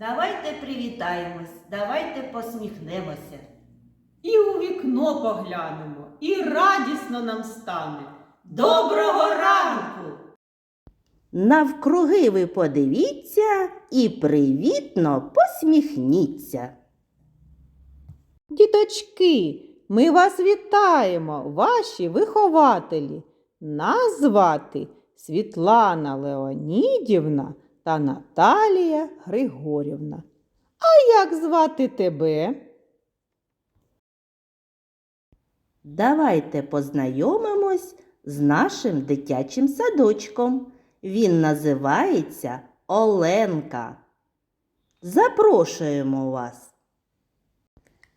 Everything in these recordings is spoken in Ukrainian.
Давайте привітаємось, давайте посміхнемося. І у вікно поглянемо, і радісно нам стане. Доброго ранку! Навкруги ви подивіться і привітно посміхніться. Діточки, ми вас вітаємо, ваші вихователі. Нас звати Світлана Леонідівна та Наталія Григорівна. А як звати тебе? Давайте познайомимось з нашим дитячим садочком. Він називається Оленка. Запрошуємо вас.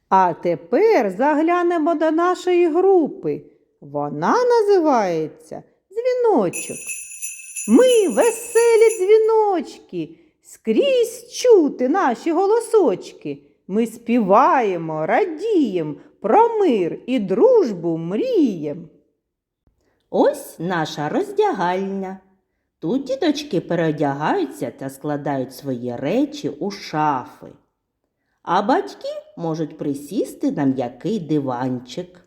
А тепер заглянемо до нашої групи. Вона називається Дзвіночок. Ми веселі дзвіночки, скрізь чути наші голосочки. Ми співаємо, радієм, про мир і дружбу мрієм. Ось наша роздягальня. Тут діточки переодягаються та складають свої речі у шафи. А батьки можуть присісти на м'який диванчик.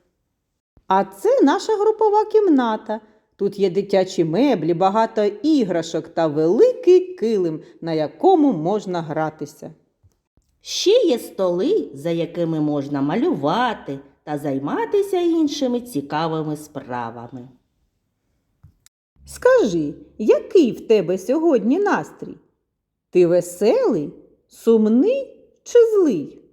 А це наша групова кімната. Тут є дитячі меблі, багато іграшок та великий килим, на якому можна гратися. Ще є столи, за якими можна малювати та займатися іншими цікавими справами. Скажи, який в тебе сьогодні настрій? Ти веселий, сумний чи злий?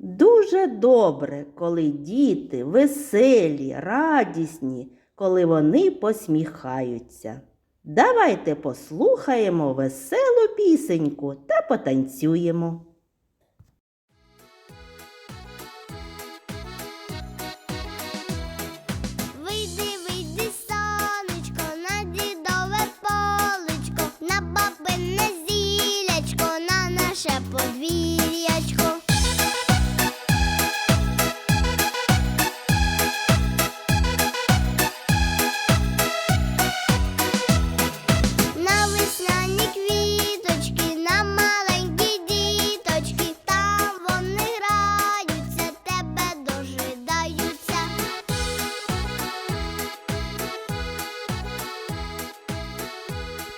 Дуже добре, коли діти веселі, радісні, коли вони посміхаються. Давайте послухаємо веселу пісеньку та потанцюємо.